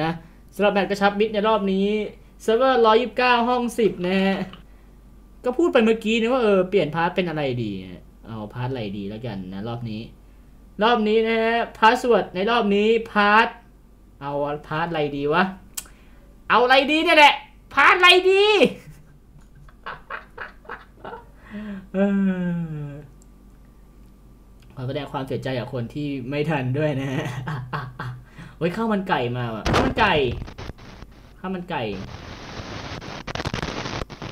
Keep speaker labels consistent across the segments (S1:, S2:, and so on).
S1: นะสำหรับแมตช์กระชับมิตรในรอบนี้เซิร์ฟเวอร์129ห้อง10นะฮะก็พูดไปเมื่อกี้นะว่าเออเปลี่ยนพาร์ทเป็นอะไรดี เอาพาร์ทอะไรดีแล้วกันนะรอบนี้ รอบนี้นะฮะพาสเวิร์ดในรอบนี้พาร์ทเอาพาร์ทอะไรดีวะ เอาอะไรดีเนี่ยแหละพาร์ทอะไรดีขอแสดงความเสียใจกับคนที่ไม่ทันด้วยนะฮะ ฮ้ยข้าวมันไก่มาว่ะข้าวมันไก่ข้าวมันไก่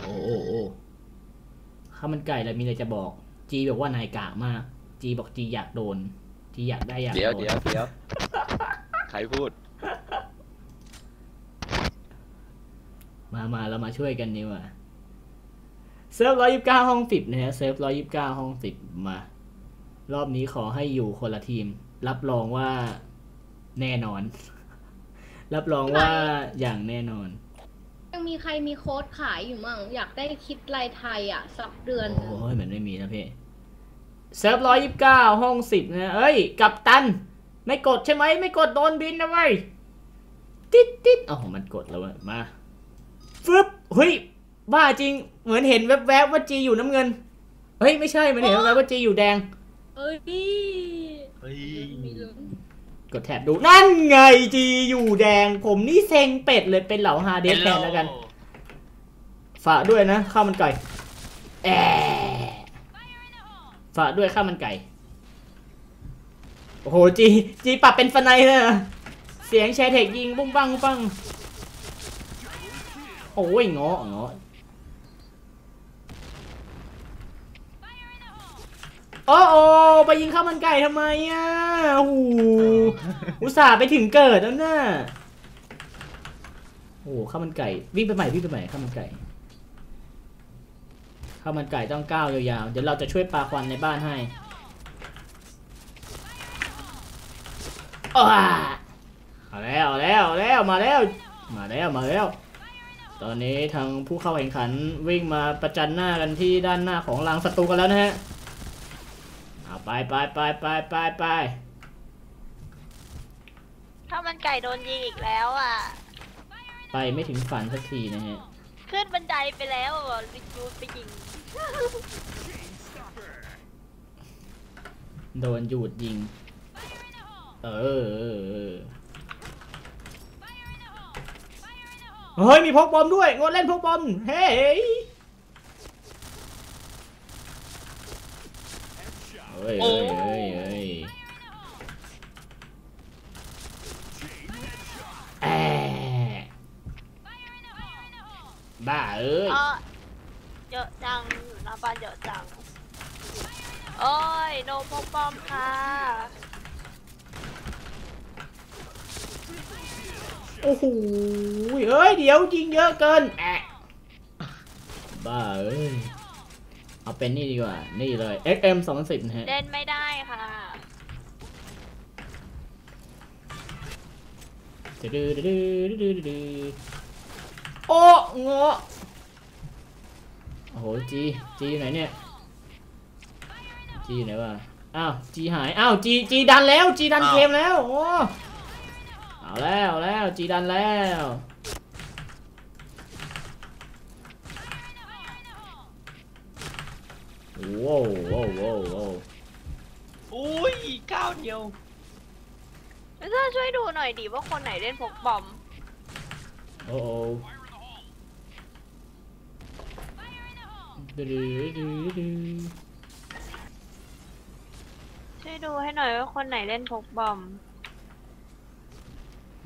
S1: โอ้โอ้โอ้ข้าวมันไก่แล้วมีอะไรจะบอก จีบอกว่านายกากมาก จีบอกจีอยากโดน จีอยากได้อยาก
S2: เดี๋ยว
S1: โดน
S2: เดี๋ยวเดี๋ยวใครพูด
S1: มามาเรามาช่วยกันดีกว่าเซิร์ฟร้อยยิบเก้าห้องสิบนะฮะเซิร์ฟร้อยยิบเก้าห้องสิบมา รอบนี้ขอให้อยู่คนละทีม รับรองว่า แน่นอน รับรองว่าอย่างแน่นอน
S3: ยังมีใครมีโค้ดขายอยู่มั่ง อยากได้คิดลายไทยอะ สักเดือนหนึ่ง
S1: โอ้ยเหมือนไม่มีนะพี่เซิร์ฟร้อยยิบเก้าห้องสิบนะเอ้ย กับตัน ไม่กดใช่ไหม ไม่กดโดนบินนะเว้ยติดติดอ๋อมันกดแล้วเว้ยมาฟึบเฮ้ย บ้าจริง เหมือนเห็นแวบๆว่าจีอยู่น้ำเงิน เฮ้ย ไม่ใช่เหมันเห็นแวบๆว่าจีอยู่แดง
S3: เอ้ย
S2: เฮ้ย
S3: มีลุ้น
S1: กดแถบดูนั่นไงจีอยู่แดง ผมนี่เซ็งเป็ดเลยเป็นเหล่าฮาเดสแทนแล้วกัน ฝากด้วยนะข้าวมันไก่แอะฝากด้วยข้าวมันไก่ โอ้โหจีจีปรับเป็นฟนไนเลยนะเสียงแชร์เทคยิงบุ้งบังบุ้งบังโอ้ยเงาะเงาะ โอ้โอไปยิงข้าวมันไก่ทำไมอะโอ้โหอุตส่าห์ไปถึงเกิดแล้วน่ะโอ้ข้าวมันไก่ วิ่งไปใหม่วิ่งไปใหม่ข้าวมันไก่ข้าวมันไก่ต้องก้าวยาวๆเดี๋ยวเราจะช่วยปลาควันในบ้านให้เอาแล้วเอาแล้วเอาแล้วมาแล้ว มาแล้วมาแล้ว ตอนนี้ทางผู้เข้าแข่งขันวิ่งมาประจันหน้ากันที่ด้านหน้าของรางศัตรูกันแล้วนะฮะ ไปไปไปไปไปไป
S4: ข้าวมันไก่โดนยิงอีกแล้วอะ
S1: ไปไม่ถึงฝันสักทีนะฮะ
S4: ขึ้นบันไดไปแล้วอะลิจูไปยิง
S1: โดนหยุดยิงเออเออเออเฮ้ยมีพกบอมด้วยงดเล่นพกบอมเฮ้ย เฮ้ยเฮ้ยเฮ้ยเฮ้ยแอะบ้าเอ้ย
S4: เออเยอะจังอยู่หน้าบ้านเยอะจัง โอ้ยโนพกปอมค่ะ
S1: โอ้โหเอ้ย เดี๋ยวยิงเยอะเกินแอะบ้าเอ้ย เอาเป็นนี่ดีกว่า นี่เลย XM 2 0นะฮะ
S4: เล่นไม่ได้ค่ะ
S1: ดื้อดื้อดื้อดื้อดื้อโอ้เงาะโอ้โหจีจีอยู่ไหนเนี่ยจีอยู่ไหนวะอ้าวจีหายอ้าวจีจีดันแล้วจีดันเกมแล้วโอ้เอาแล้วเอาแล้วจีดันแล้ว โว้วโว้วโว้วโว้ว
S2: อุ้ยก้าวเดียว
S4: เพื่อนช่วยดูหน่อยดิว่าคนไหนเล่นพกบอม
S1: โอ้โอ้ดื้อดื้อดื้อดื้อ
S4: ช่วยดูให้หน่อยว่าคนไหนเล่นพกบอม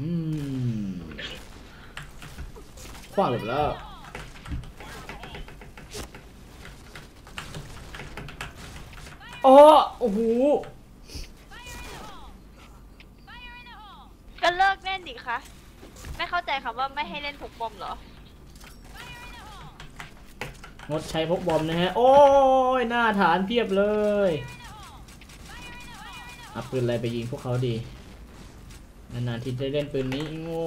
S1: อืมขว้างหลบแล้ว โอ้โอ้โห
S4: ก็เลิกเล่นดิคะไม่เข้าใจคำว่าไม่ให้เล่นพกบอมเหรอ
S1: งดใช้พกบอมนะฮะ โอ้ยหน้าฐานเพียบเลยเอาปืนอะไรไปยิงพวกเขาดี นานๆที่ได้เล่นปืนนี้โง่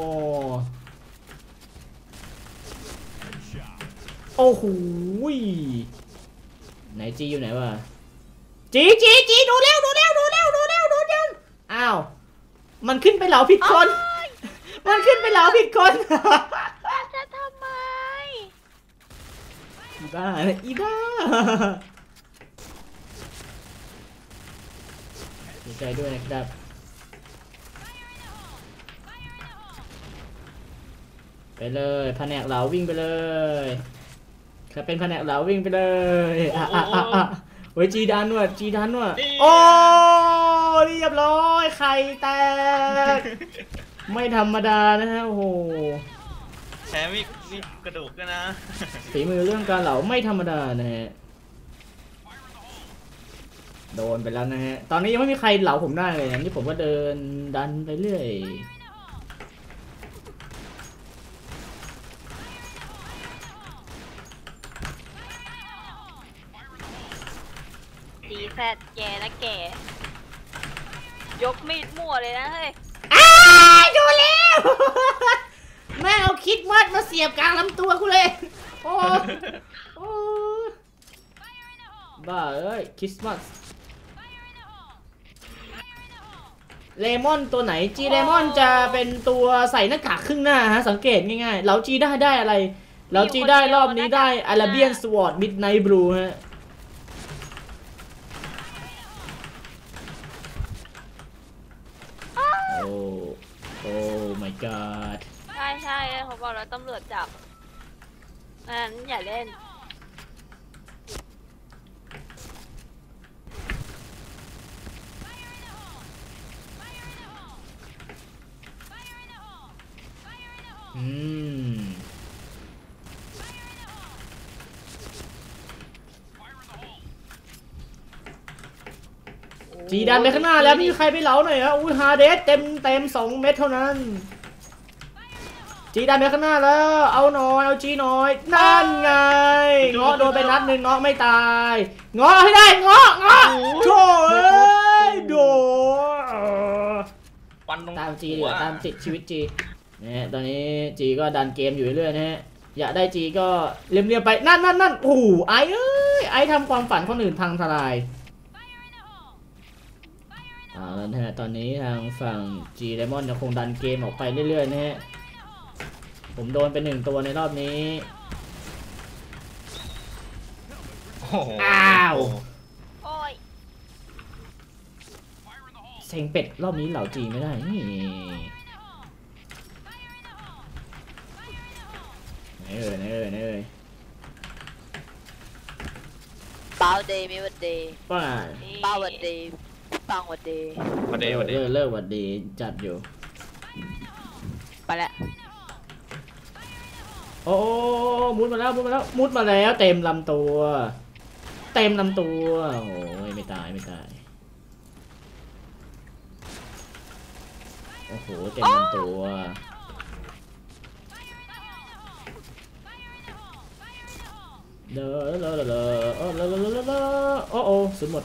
S1: โอ้โหยไหนจีอยู่ไหนวะ จีจีจีดูเร็วดูเร็วดูเร็วดูเร็วดูเร็วอ้าวมันขึ้นไปเหลาผิดคน มันมันขึ้นไปเหลาผิดคน
S4: จะทำไม
S1: อีบ้าอีบ้าเสียใจด้วยนะครับไปเลยแผนกเหลาวิ่งไปเลยใครเป็นแผนกเหลาวิ่งไปเลยอะอะอะ อะโอ้ยจีดันว่ะจีดันว่ะโอ้เรียบร้อยไข่แตก ไม่ธรรมดานะฮะโอ้โห
S2: แถมมีมีกระดูกด้วยนะ
S1: ฝีมือเรื่องการเหลาไม่ธรรมดานะฮะโดนไปแล้วนะฮะตอนนี้ยังไม่มีใครเหลาผมได้เลยนะนี่ผมก็เดินดันไปเรื่อย
S4: แซดแกนะแก ยกมีดมั่วเลยนะเฮ้ย
S1: อ้ายดนแล้วแม่งเอาคิดมัดมาเสียบกลางลำตัวกูเลย โอ้โอ้บ้าเอ้ยคริสต์มาสเลมอนตัวไหนจีเลมอนจะเป็นตัวใส่หน้ากากครึ่งหน้าฮะสังเกตง่ายๆ เราจีได้ได้อะไร เราจีได้รอบนี้ได้อาราเบียนสวอตมิดไนท์บลูฮะ โอ้ โอ้ my god
S4: ใช่ใช่เขาบอกแล้วตำรวจจับงั้นอย่าเล่น
S1: อืม จีดันไปข้างหน้าแล้วไม่มีใครไปเหลาหน่อยอะอุ้ยฮาเดสเต็มเต็มสองเม็ดเท่านั้น จีดันไปข้างหน้าแล้ว เอาหน่อย เอาจีหน่อย นั่นไง เงาะโดนไปนัดหนึ่งเงาะไม่ตาย เงาะให้ได้ เงาะ เงาะโถ่เอ้ยโด
S2: ฟันตรง
S1: ตามจี
S2: หั
S1: เดี๋ยววตามจิตชีวิตจีเนี่ยตอนนี้จีก็ดันเกมอยู่เรื่อยๆนะฮะ อยากได้จีก็เรียมๆไป นั่นนั่นนั่นโอ้โหไอ้เอ้ย ไอ้ทำความฝันคนอื่นพังทลายเอาแล้วนะฮะตอนนี้ทางฝั่งจีไดมอนยังคงดันเกมออกไปเรื่อยๆนะฮะ ผมโดนเป็นหนึ่งตัวในรอบนี้
S2: โอ้โห
S1: อ้าว
S4: โอ้ย
S1: เซ็งเป็ดรอบนี้เหล่าจีไม่ได้นี่ไหนเอ่ยไหนเอ่ยไหนเอ่ย
S5: เปาเดย์มีวันเดย์
S1: ป้า
S5: เปาวันเดย์ปังวันเดย์
S2: วันเดย์วันเด
S1: เลิ
S2: ย์
S1: กเลิกหวัดดีจัดอยู่
S5: ไปแล้ว
S1: โอ้มุดมาแล้วมุดมาแล้วมุดมาแล้ว เต็มลำตัว เต็มลำตัวโอ้ยไม่ตายไม่ตายโอ้โหเต็มลำตัวเด้อเด้อเด้อเด้อเออเด้อเด้อเด้อเด้อโอ้โอ้สุดหมด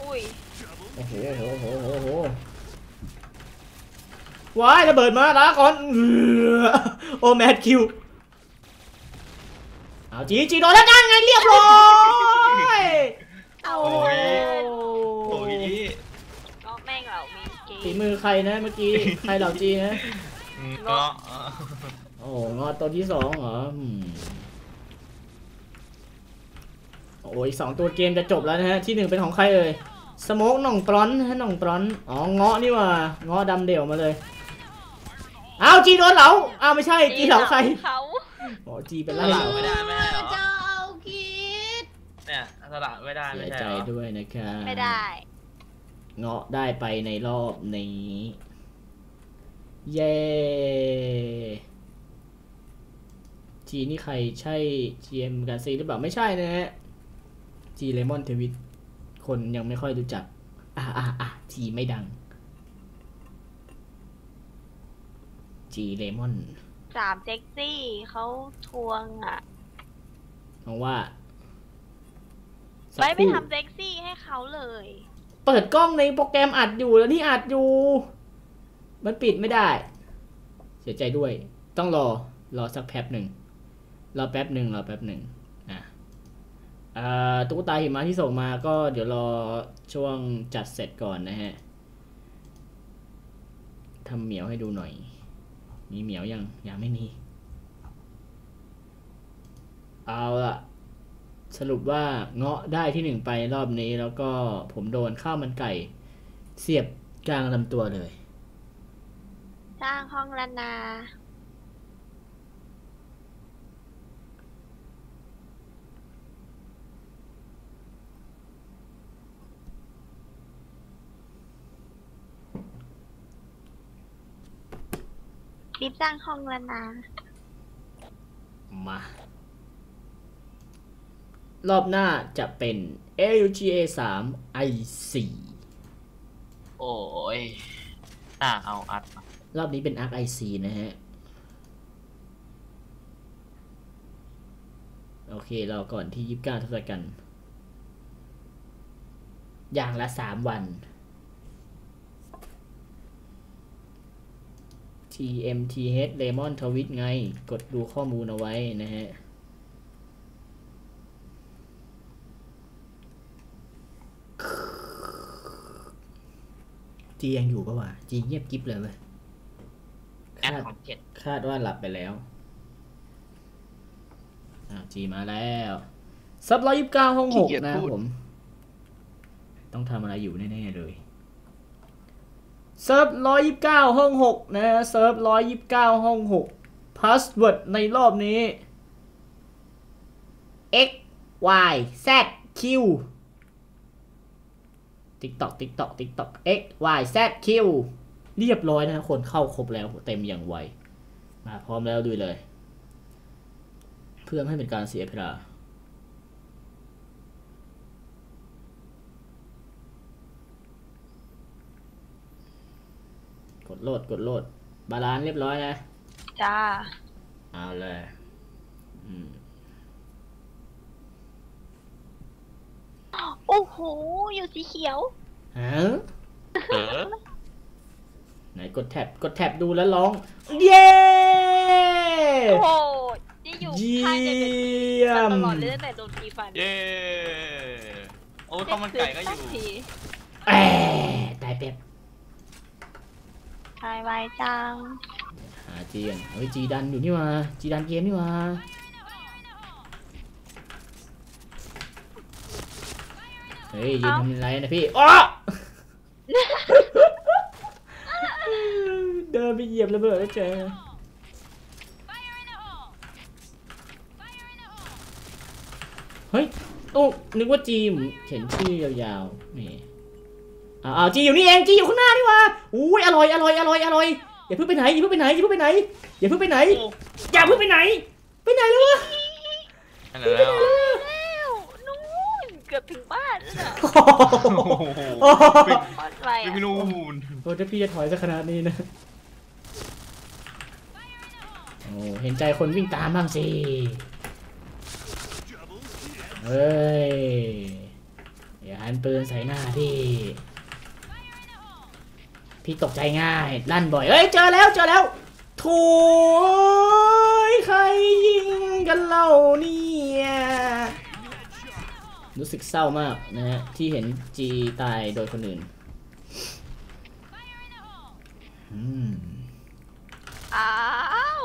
S4: อุ้ย
S1: โอ้โหโอ้โหโอ้โหโอ้โหว้ายระเบิดมาละก่อน โอ้แมทคิวเอาจีจีโดนแล้วกันไงเรียบร้อย
S4: เอา
S1: โอ้
S2: โอ้ย
S1: โห
S2: โอ้ย
S4: ก็แม่งเหล่ามีเก
S1: ฝี
S4: ม
S1: มือใครนะเมื่อกี้ใครเหล่าจีนะ
S2: เนาะ
S1: โอ้โหงอตัวที่สองเหรออืมโอ้ยสองตัวเกมจะจบแล้วนะฮะที่หนึ่งเป็นของใครเอ่ยสโมกหน่องตรอนนะฮะหน่องตรอนอ๋อเงาะนี่หว่าเงาะดำเดี่ยวมาเลย อ้าวจีโดนเหลาอ้าวไม่ใช่จีเหลาใคร
S4: เขา
S1: อ๋อจีเป็น
S2: ส
S1: ล่า
S2: ละ
S1: เหลา
S2: ไม่ได้ไม่ได้เหรอ
S3: จะเอาคิด
S2: เนี่ยสละไม่ได้
S1: เสี
S2: ไม่
S1: ย
S2: ใช่
S1: ใจ
S2: เหรอ
S1: ด้วยนะครับ
S4: ไม่ได้
S1: เงาะได้ไปในรอบนี้ เย้จีนี่ใครใช่ GM การซีหรือเปล่าไม่ใช่นะฮะจีเลมอนเทวิตคนยังไม่ค่อยรู้จัก อะอะอะจีไม่ดัง จีเลมอน
S4: สามเซ็กซี่เขาทวงอะ
S1: มองว่าสัก
S4: ไม่
S1: ค
S4: ไป
S1: รู่
S4: ทำเซ็กซี่ให้เขาเลย
S1: เปิดกล้องในโปรแกรมอัดอยู่แล้วนี่อัดอยู่ มันปิดไม่ได้ เสียใจด้วย ต้องรอ รอสักแป๊บหนึ่ง รอแป๊บหนึ่งรอแป๊บหนึ่งอะอ่าตุ๊กตาหิมะที่ส่งมาก็เดี๋ยวรอช่วงจัดเสร็จก่อนนะฮะททำเหมียวให้ดูหน่อย มีเหมียวยัง ยังไม่มี เอาละสรุปว่าเงาะได้ที่หนึ่งไปรอบนี้แล้วก็ผมโดนข้าวมันไก่ เสียบกลางลำตัวเลย
S4: สร้างห้องละนา รีบสร้างห้องละนา
S1: มา รอบหน้าจะเป็น LGA 3 i4
S2: โอ้ยน่าเอาอัดมาร
S1: อบนี้เป็น Arc IC นะฮะ โอเค เราก่อนที่ 29ทศกัณฐ์อย่างละ 3 วัน TMTH Lemon Twist ไง กดดูข้อมูลเอาไว้นะฮะ จียังอยู่ปะวะ จีเงียบกิ๊บเลยเว้ย
S2: แอด
S1: คาด
S2: ของเจ็ด
S1: คาดว่าหลับไปแล้วอ่าจีมาแล้ว ซับร้อยยิบเก้าห้องหก
S6: ขี้เกียจ
S1: นะ
S6: พูด
S1: ผม ต้องทำอะไรอยู่แน่ ๆ เลย เซิร์ฟร้อยยิบเก้าห้องหกนะเซิร์ฟร้อยยิบเก้าห้องหกพาสเวิร์ดในรอบนี้ x y z q TikTok TikTok TikTok x y z q เรียบร้อยนะคนเข้าครบแล้วเต็มอย่างไว มาพร้อมแล้วดูเลย เพื่อไม่ให้เป็นการเสียเวลา ดโหลดกดโหลด บาลานซ์เรียบร้อยนะ
S4: จ้า
S1: เอาเลยอืม
S4: โอ้โห อยู่สีเขียว
S1: ฮะ
S2: เออ
S1: ไหนกดแท็บกดแท็บดูแล้วร้อง เย้
S4: โอ้โหนี่อยู่
S1: เยี่
S4: ข้างเดียวกัน
S1: ยม
S4: ตลอดเลยตั้งแต่โดนทีฟัน
S2: เย้ โอ้ยข้าวมันไก่ก็อยู่
S4: สัที
S1: แอะตายเป็ด
S4: ทายไวจัง
S1: หาจีกันเฮ้ยจีดันอยู่นี่มาจีดันเกมนี่มาเฮ้ยยืนทำอะไรนะพี่อ้อเดินไปเหยียบระเบิดแล้วเจอเฮ้ยโอ้นึกว่าจีมเขียนชื่อยาวๆนี่ อ้าวอ้าวจีอยู่นี่เองจีอยู่ข้างหน้านี่หว่าอุ้ยอร่อยอร่อยอร่อยอร่อยอย่าเพิ่งไปไหนอย่าเพิ่งไปไหนอย่าเพิ่งไปไหนอย่าเพิ่งไปไหน
S2: โอ้
S1: อย่าเพิ่งไปไหน ไปไหนเลยวะ
S2: นั่นแหละแล้ว
S4: แล้วนู่นเกือบถึงบ้านแล้วน่ะ
S1: โอ้โห
S4: โคตรไว
S2: วิ่ง
S4: อะ
S2: ไปนู่น
S1: โอ้ถ้าพี่จะถอยสักขนาดนี้นะโอ้เห็นใจคนวิ่งตามบ้างสิเฮ้ยอย่าหันปืนใส่หน้าพี่ พี่ตกใจง่ายลั่นบ่อย เอ้ยเจอแล้วเจอแล้วโถูใครยิงกันเล่าเนี่ยรู้สึกเศร้ามากนะฮะที่เห็นจีตายโดยคนอื่นอืม
S4: อ้าว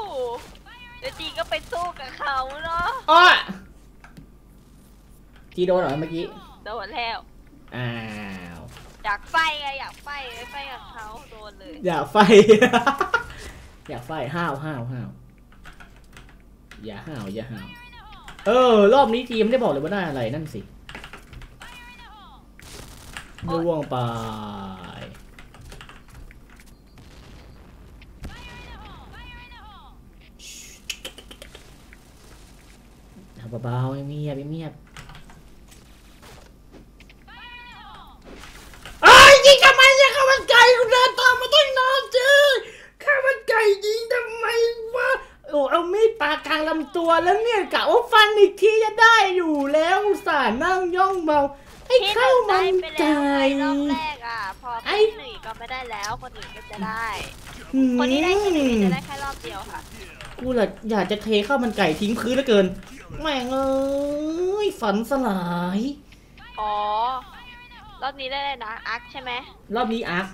S4: เดี๋ยวจีก็ไปสู้กับเขาเนาะ
S1: อ้อจีโดนเหรอเมื่อกี้
S4: โดนแล้ว
S1: อ้าว
S4: อยากไฟไงอยากไฟไฟกับเขาโดนเลย
S1: อย่าไฟ อย่าไฟห้าวห้าวห้าวอย่าห้าวอย่าห้าวเออ รอบนี้ทีมไม่ได้บอกเลยว่าได้อะไรนั่นสิล่วงไปทำเบาๆเงียบๆเงียบๆไอ้ยยิงทำไมเนี่ยข้าวมันไก่กูเดินตามมาตั้งนานเจอข้าวมันไก่ยิงทำไมวะโอ้เอามีดปาดกลางลำ ตัวแล้วเนี่ยกะว่าฟันอีกทีจะได้อยู่แล้วอุตสาห์นั่งย่องเมา ไอ้
S4: พี่ห
S1: ข้า
S4: นึ่
S1: ว
S4: งได้
S1: มัน
S4: ไปแล้ว
S1: ไก่
S4: ไงรอบแรกอะพอ
S1: ไอ้
S4: พี่หนึ่งก็ไม่ได้แล้วคนอื่นก็จะได้ คนที่ได้ที่หนึ่งจะได้แค่รอบเดียวค่ะ
S1: กูละอยากจะเทข้าวมันไก่ทิ้งพื้นเหลือเกิน แม่งเอ้ยฝันสลาย
S4: อ๋อ รอบนี้ได้เลยนะอาร์คใช่ไหม
S1: รอบนี้อาร์ค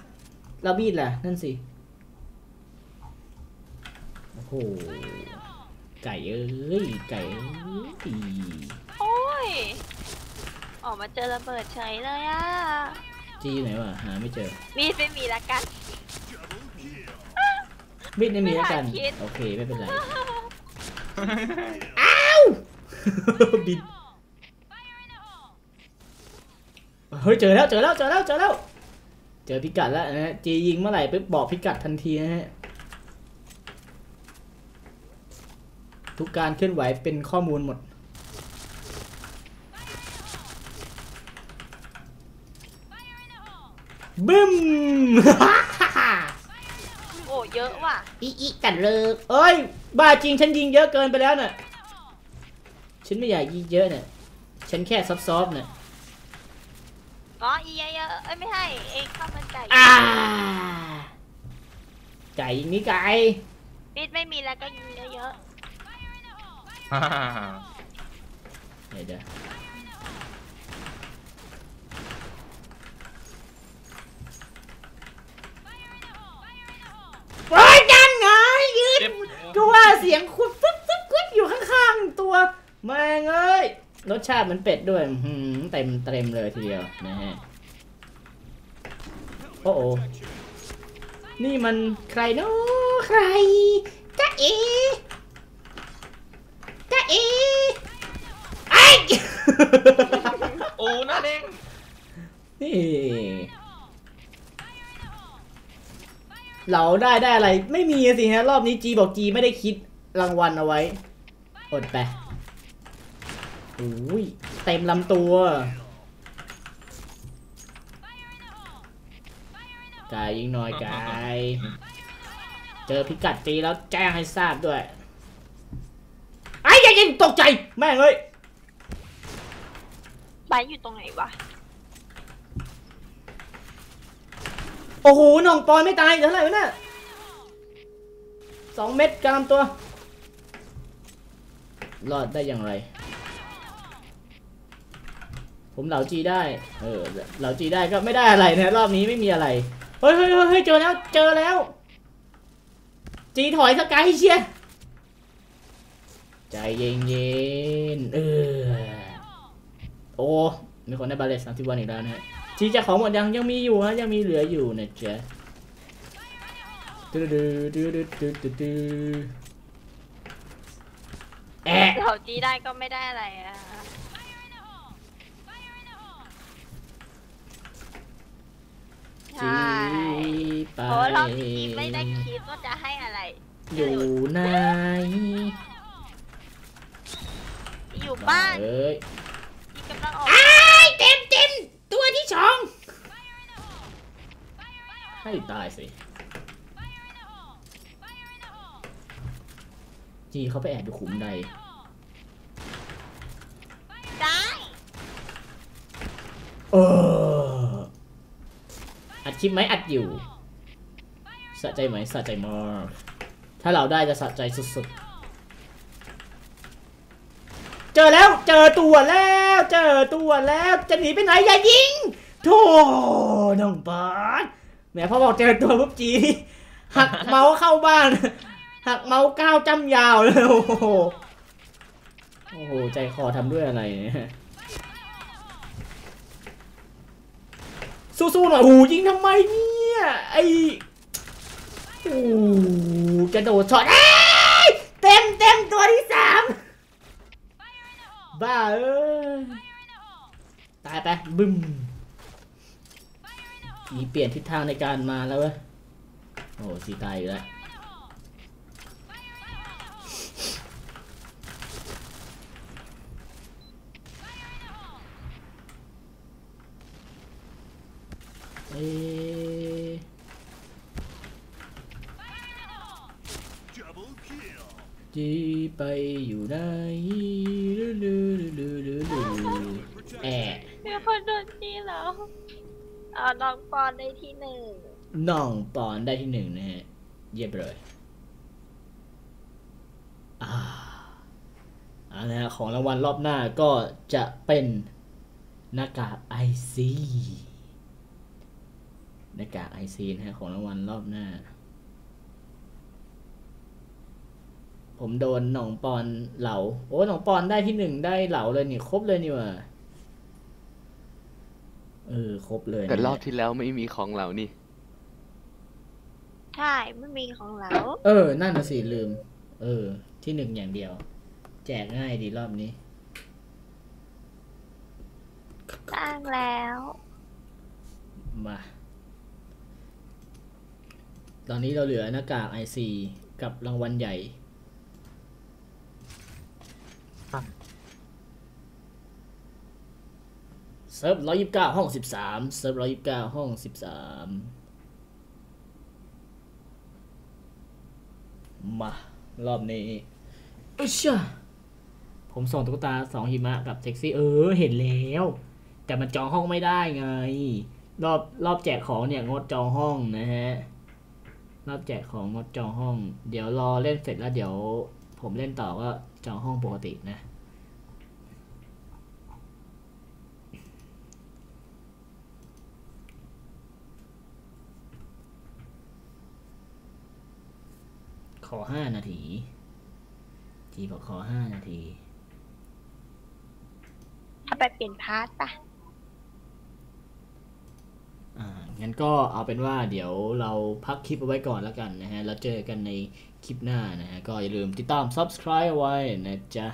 S1: แล้วมีดล่ะนั่นสิ ไก่เอ้ยไก่เอ้ย
S4: โอ้ย ออกมาเจอระเบิดเฉยเลยอะ
S1: จีอยู่ไหนวะหาไม่เจอ
S4: มีดไม่มีละกัน
S1: มิดไม่มีแล้วกัน
S4: ไม่ทันคิด
S1: โอเคไม่เป็นไรบิน เฮ้ยเจอแล้วเจอแล้วเจอแล้วเจอแล้ว เจอพิกัดแล้วนะฮะจียิงเมื่อไหร่ปุ๊บบอกพิกัดทันทีนะฮะ ทุกการเคลื่อนไหวเป็นข้อมูลหมด บึ้ม
S4: โอ้เยอะว่ะ
S1: อีอีกันเลิกเอ้ย บ้าจริงฉันยิงเยอะเกินไปแล้วน่ะ ฉันไม่อยากยิงเยอะน่ะ ฉันแค่ซอฟๆน่ะ
S4: อ๋ออีเยอะๆเอ้ยไม่ให้เองข้าวมันไก่
S1: อ่าไก่ยิงนี่ไก่
S4: มีดไม่มีแล้วก็ยิง เยอะ
S1: เดี๋ยวเดี๋ยวโอ้ยจันไงยืน
S2: เจ็บ
S1: ก็ว่าเสียงคุดฟึ๊บฟึ๊บฟึ๊บอยู่ข้างๆตัวแม่งเอ้ยรสชาติเหมือนเป็ดด้วยอื้อหือเต็มเต็มเลยทีเดียวนะฮะโอ้โอนี่มันใครเนาะใครจ๊ะเอจ๊ะ เอไอ้
S2: โอ้หน้าเด้ง
S1: นี่เราได้ได้อะไร ไม่มีสิฮะ รอบนี้จีบอกจีไม่ได้คิดรางวัลเอาไว้ อดไปโอ้ยเต็มลำตัวกายยิงหน่อยกาย เจอพิกัดจีแล้วแจ้งให้ทราบด้วยไอ้ ยอย่ายิงตกใจ แม่งเลย
S4: ไปอยู่ตรงไหนวะ
S1: โอ้โหน่องปอนไม่ตายเหลือเท่าไหร่วะเนี่ยสองเม็ดกางลำตัว รอดได้อย่างไร ผมเหลาจีได้ เออ เหลาจีได้ก็ไม่ได้อะไรนะ รอบนี้ไม่มีอะไร เฮ้ยเฮ้ยเฮ้ยเฮ้ยเจอแล้ว เจอแล้ว จีถอยสกายเชียร์ ใจเย็นเย็นๆเออโอ้มีคนได้บาเลสสามสิบวันอีกแล้วนะฮะจีจะของหมดยังยังมีอยู่ฮะยังมีเหลืออยู่นะจ๊ะดูดูดูดูดูดูดูแอะ
S4: เราจีได้ก็ไม่ได้อะไรอะใช่
S1: จีไป
S4: เพราะว่าเราจีไม่ได้คิดว่าจะให้อะไร
S1: อยู่ไหน
S4: อยู่บ้าน
S1: เอ้ย
S4: จีกำลังออก
S1: ไอ้ายเต็มเต็มตัวที่สองให้ตายสิจีเขาไปแอบอยู่ขุมใด
S4: ได้
S1: เอออัดคลิปไหมอัดอยู่สะใจไหมสะใจมากถ้าเราได้จะสะใจสุดๆ เจอแล้วเจอตัวแล้ว เจอตัวแล้วจะหนีไปไหนอย่ายิงโธ่น้องปอนแหมพอบอกเจอตัวปุ๊บจีหักเมาส์เข้าบ้าน หักเมาส์ก้าวจำยาวเลยโอ้โหโอ้โหใจคอทำด้วยอะไรเนี่ยสู้ๆหน่อยโอ้ยิงทำไมเนี่ยไอโอ้โหกระโดดช็อตเอ้ยเต็มเต็มตัวที่สามบ้าเอ้ย ตาย ไปบึ้มสีเปลี่ยนทิศทางในการมาแล้วเว้ยโอ้โหสีตายอยู่แล้วเอ๊ะจีไปอยู่ไห
S4: เอาน้องปอนได้ที่หนึ่ง
S1: น้องปอนได้ที่หนึ่งนะฮะ เยี่ยมเลยอ่าอันนะฮะของรางวัลรอบหน้าก็จะเป็นหน้ากากไอซีหน้ากากไอซีนะฮะของรางวัลรอบหน้า ผมโดนหนองปอนเหลา โอ้หนองปอนได้ที่หนึ่งได้เหลาเลยนี่ครบเลยนี่ว่า เออครบเลย
S6: แต่รอบ
S1: นะ
S6: ที่แล้วไม่มีของเรานี่
S4: ใช่ ไม่มีของเรา
S1: เออ นั่นน่ะสิลืม เออ ที่หนึ่งอย่างเดียว แจกง่ายดีรอบนี้
S4: สร้างแล้ว
S1: มา ตอนนี้เราเหลือหน้ากากไอซีกับรางวัลใหญ่ เซิร์ฟร้อยยิบเก้าห้องสิบสามเซิร์ฟร้อยยิบเก้าห้องสิบสามมา รอบนี้อุ๊ยชะผมส่งตุ๊กตาสองหิมะกับเซ็กซี่เออเห็นแล้ว แต่มันจองห้องไม่ได้ไง รอบรอบแจกของเนี่ยงดจองห้องนะฮะ รอบแจกของงดจองห้อง เดี๋ยวรอเล่นเสร็จแล้วเดี๋ยว ผมเล่นต่อก็จองห้องปกตินะ ข อห้านาที จีบอกขอห้านาที
S4: เอาไปเปลี่ยนพาร์ทปะ
S1: อ่า งั้นก็เอาเป็นว่าเดี๋ยวเราพักคลิปเอาไว้ก่อนแล้วกันนะฮะ แล้วเจอกันในคลิปหน้านะฮะ ก็อย่าลืมติดตาม subscribe เอาไว้นะจ๊ะ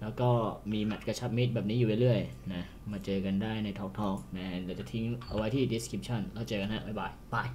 S1: แล้วก็มีแมตช์กระชับมิตรแบบนี้อยู่เรื่อยๆนะ มาเจอกันได้ใน Talk Talk นะฮะเดี๋ยวจะทิ้งเอาไว้ที่ description แล้วเจอกันนะบ๊ายบาย บาย